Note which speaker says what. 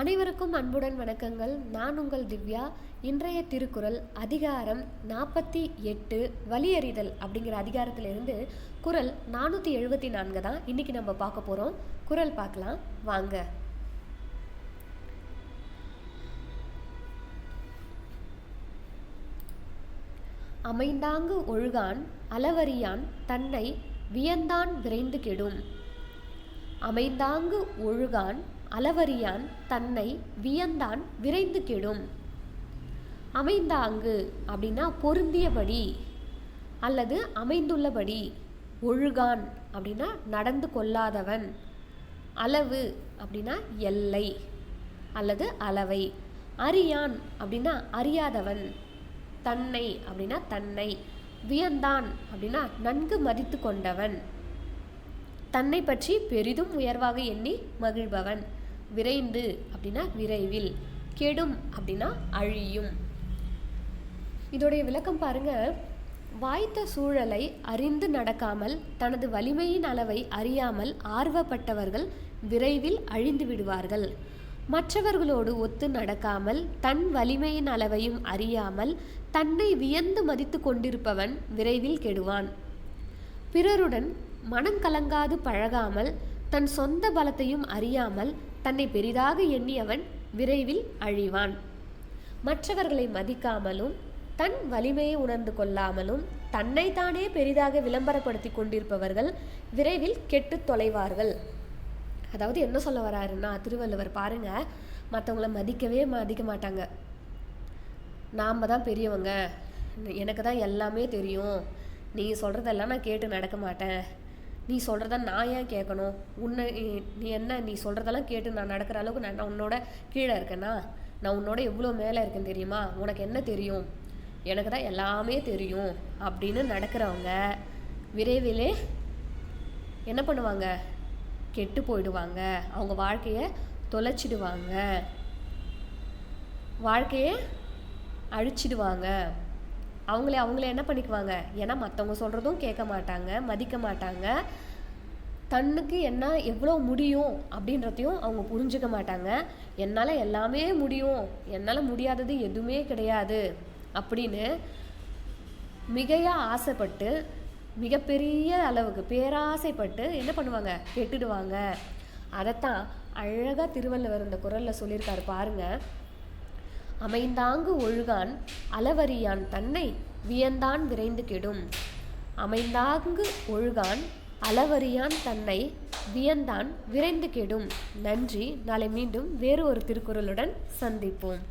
Speaker 1: அனைவருக்கும் அன்புடன் வணக்கங்கள் நான் உங்கள் திவ்யா இன்றைய திருக்குறள் அதிகாரம் நாற்பத்தி எட்டு வலியறிதல் அப்படிங்கிற அதிகாரத்திலிருந்து குரல் நானூற்றி எழுபத்தி நான்கு தான் இன்றைக்கி நம்ம பார்க்க போகிறோம் குரல் பார்க்கலாம் வாங்க அமைந்தாங்கு ஒழுகான் அளவறியான் தன்னை வியந்தான் விரைந்து கெடும் அமைந்தாங்கு ஒழுகான் அளவறியான் தன்னை வியந்தான் விரைந்து கெடும் அங்கு அப்படின்னா பொருந்தியபடி அல்லது அமைந்துள்ளபடி ஒழுகான் அப்படின்னா நடந்து கொள்ளாதவன் அளவு அப்படின்னா எல்லை அல்லது அளவை அறியான் அப்படின்னா அறியாதவன் தன்னை அப்படின்னா தன்னை வியந்தான் அப்படின்னா நன்கு மதித்து கொண்டவன் தன்னை பற்றி பெரிதும் உயர்வாக எண்ணி மகிழ்பவன் விரைந்து அப்படின்னா விரைவில் கெடும் அப்படின்னா அழியும் இதோடைய விளக்கம் பாருங்க வாய்த்த சூழலை அறிந்து நடக்காமல் தனது வலிமையின் அளவை அறியாமல் ஆர்வப்பட்டவர்கள் விரைவில் அழிந்து விடுவார்கள் மற்றவர்களோடு ஒத்து நடக்காமல் தன் வலிமையின் அளவையும் அறியாமல் தன்னை வியந்து மதித்து கொண்டிருப்பவன் விரைவில் கெடுவான் பிறருடன் மனம் கலங்காது பழகாமல் தன் சொந்த பலத்தையும் அறியாமல் தன்னை பெரிதாக எண்ணியவன் விரைவில் அழிவான் மற்றவர்களை மதிக்காமலும் தன் வலிமையை உணர்ந்து கொள்ளாமலும் தன்னைத்தானே பெரிதாக விளம்பரப்படுத்தி கொண்டிருப்பவர்கள் விரைவில் கெட்டு தொலைவார்கள் அதாவது என்ன சொல்ல வராருன்னா திருவள்ளுவர் பாருங்க மற்றவங்களை மதிக்கவே மதிக்க மாட்டாங்க நாம் தான் பெரியவங்க எனக்கு தான் எல்லாமே தெரியும் நீங்கள் சொல்கிறதெல்லாம் நான் கேட்டு நடக்க மாட்டேன் நீ சொல்கிறத நான் ஏன் கேட்கணும் உன்னை நீ என்ன நீ சொல்கிறதெல்லாம் கேட்டு நான் நடக்கிற அளவுக்கு நான் உன்னோட கீழே இருக்கேனா நான் உன்னோட எவ்வளோ மேலே இருக்கேன் தெரியுமா உனக்கு என்ன தெரியும் எனக்கு தான் எல்லாமே தெரியும் அப்படின்னு நடக்கிறவங்க விரைவிலே என்ன பண்ணுவாங்க கெட்டு போயிடுவாங்க அவங்க வாழ்க்கையை தொலைச்சிடுவாங்க வாழ்க்கையை அழிச்சிடுவாங்க அவங்களே அவங்களே என்ன பண்ணிக்குவாங்க ஏன்னா மற்றவங்க சொல்கிறதும் கேட்க மாட்டாங்க மதிக்க மாட்டாங்க தன்னுக்கு என்ன எவ்வளோ முடியும் அப்படின்றதையும் அவங்க புரிஞ்சுக்க மாட்டாங்க என்னால் எல்லாமே முடியும் என்னால் முடியாதது எதுவுமே கிடையாது அப்படின்னு மிகையாக ஆசைப்பட்டு மிகப்பெரிய அளவுக்கு பேராசைப்பட்டு என்ன பண்ணுவாங்க கெட்டுடுவாங்க அதைத்தான் அழகாக திருவள்ளுவர் இந்த குரலில் சொல்லியிருக்காரு பாருங்கள் அமைந்தாங்கு ஒழுகான் அளவறியான் தன்னை வியந்தான் விரைந்து கெடும் அமைந்தாங்கு ஒழுகான் அளவறியான் தன்னை வியந்தான் விரைந்து கெடும் நன்றி நாளை மீண்டும் வேறு ஒரு திருக்குறளுடன் சந்திப்போம்